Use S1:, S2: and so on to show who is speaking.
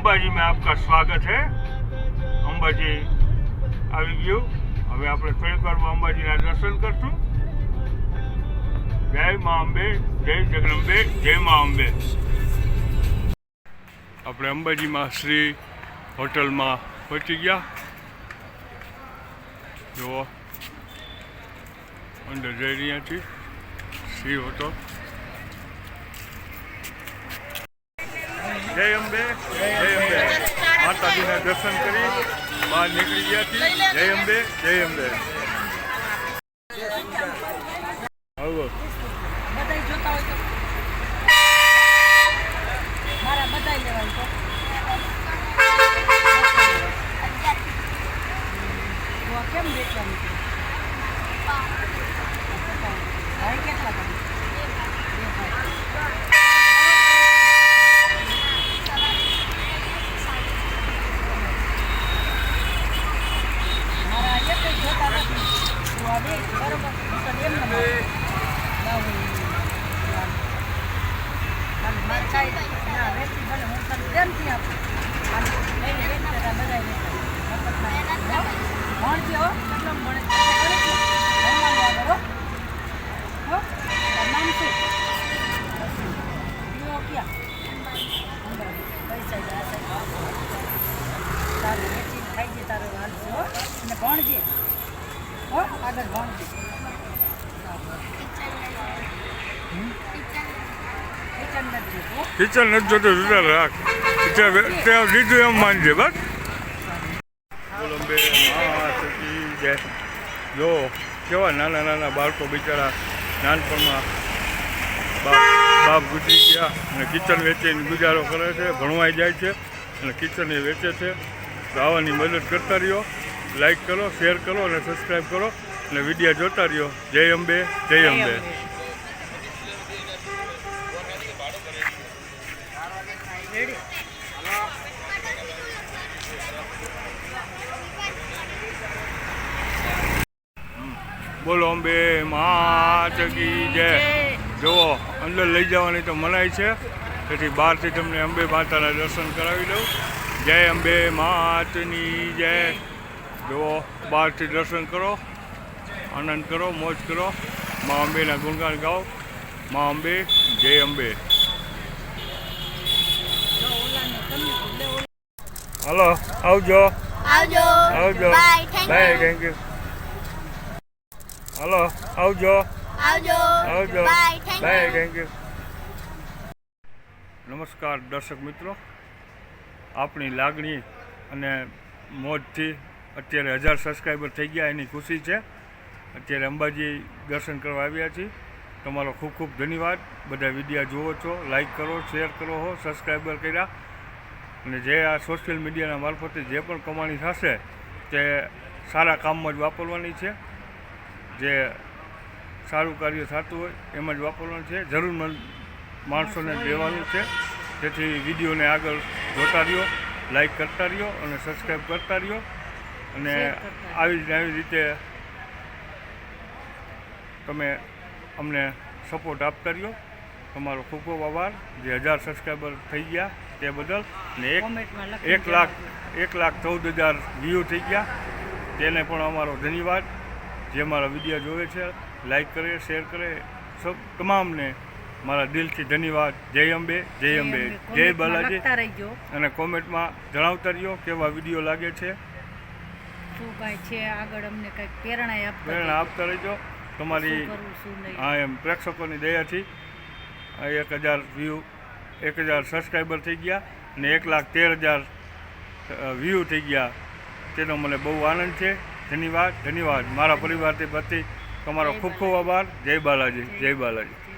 S1: અંબાજી મેં આપકા સ્વાગત હે. અંબાજી આવી ગયું. હવે આપણે થોડીક વારમાં અંબાજીના દર્શન કરશું. જય મા અંબે, જય જગદંબે, જય મા અંબે. આપણે અંબાજીમાં શ્રી હોટલમાં પહોંચી ગયા. જુઓ. અંદર જઈ રહ્યા છીએ. શ્રી હોટલ. જય અંબે જય અંબે. માતાજીના દર્શન કરી, બહાર નીકળી ગયા છીએ. જય અંબે જય અંબે આવો
S2: બધાય જોતા હોય તો મારા બધાય લેવાય તો તો આ કેમ વેચવાનું છે ભાઈ કેટલા તમે બે ભાઈ. મારા એક જ જોતા નથી તો આ બે બરોબર હું તો એમને માનું. ના. મારે કાંઈ હું ખાલી પ્રેમથી આપું? ભણજે કેટલો ભણે છે? ભણે છે? ભણવાનું આગળ હો હો તારું નામ શું દીવો ક્યાં અંબાજી. કઈ સાઈડ આ સાઈડ તારું વેચીને ખાઈ જે તારું હાલશે હો અને ભણજે હો આગળ ભણજે કિચન નથી
S1: જોતો જુદા રાખ. ત્યાં લીધું એમ માનજે, બસ. બોલો બે માતાજી જય જો, કેવા નાના નાના બાળકો બિચારા નાનપણમાં બાપ બાપ ગુજરી ગયા અને કિચન વેચીને ગુજારો કરે છે, ભણવાઈ જાય છે અને કિચન એ વેચે છે. તો આવવાની મદદ કરતા રહ્યો. લાઈક કરો શેર કરો અને સબસ્ક્રાઈબ કરો. અને વીડિયો જોતા રહ્યો. જય અંબે જય અંબે. બોલો અંબે માત કી જય. જુઓ અંદર લઈ જવાની તો મનાય છે. તેથી બહારથી તમને અંબે માતાના દર્શન કરાવી દઉં. જય અંબે માતની જય. જુઓ બહારથી દર્શન કરો. આનંદ કરો મોજ કરો. મા અંબેના ગુણગાન ગાઓ. મા અંબે જય અંબે. હલો આવજો.
S3: આવજો.
S1: આવજો.
S3: બાય થેન્ક યુ
S1: હલો આવજો.
S3: આવજો.
S1: આવજો.
S3: બાય થેન્ક યુ
S1: નમસ્કાર દર્શક મિત્રો. આપણી લાગણી અને મોજથી અત્યારે હજાર સબસ્ક્રાઈબર થઈ ગયા એની ખુશી છે. અત્યારે અંબાજી દર્શન કરવા આવ્યા છીએ. તમારો ખૂબ ખૂબ ધન્યવાદ. બધા વિડીયા જુઓ છો લાઇક કરો શેર કરો હો સબસ્ક્રાઈબર કર્યા. અને જે આ સોશિયલ મીડિયાના મારફતે જે પણ કમાણી થશે તે સારા કામમાં જ વાપરવાની છે. જે સારું કાર્ય થતું હોય એમાં જ વાપરવાનું છે. જરૂરમંદ માણસોને દેવાનું છે. જેથી વિડીયોને આગળ જોતા રહ્યો લાઈક કરતા રહ્યો અને સબસ્ક્રાઈબ કરતા રહ્યો. અને આવી જ આવી રીતે તમે અમને સપોર્ટ આપતા રહ્યો તમારો ખૂબ ખૂબ આભાર. જે હજાર સબસ્ક્રાઈબર થઈ ગયા તે બદલ ને એક એક લાખ એક લાખ ચૌદ હજાર વ્યૂ થઈ ગયા. તેને પણ અમારો ધન્યવાદ. જે મારા વીડિયો જોવે છે લાઈક કરે શેર કરે સબ તમામને મારા દિલથી ધન્યવાદ. જય અંબે જય અંબે. જય બાલાજી. અને કોમેન્ટમાં જણાવતા રહ્યો કેવા વીડિયો લાગે છે.
S2: શું કાંઈ છે? આગળ અમને કંઈક પ્રેરણા
S1: પ્રેરણા આપતા રહેજો. તમારી હા એમ પ્રેક્ષકોની દયાથી એક હજાર વ્યૂ એક હજાર સબસ્ક્રાઈબર થઈ ગયા અને એક લાખ તેર હજાર વ્યૂ થઈ ગયા. તેનો મને બહુ આનંદ છે. ધન્યવાદ ધન્યવાદ. મારા પરિવારથી પ્રતિ તમારો ખૂબ ખૂબ આભાર. જય બાલાજી જય બાલાજી.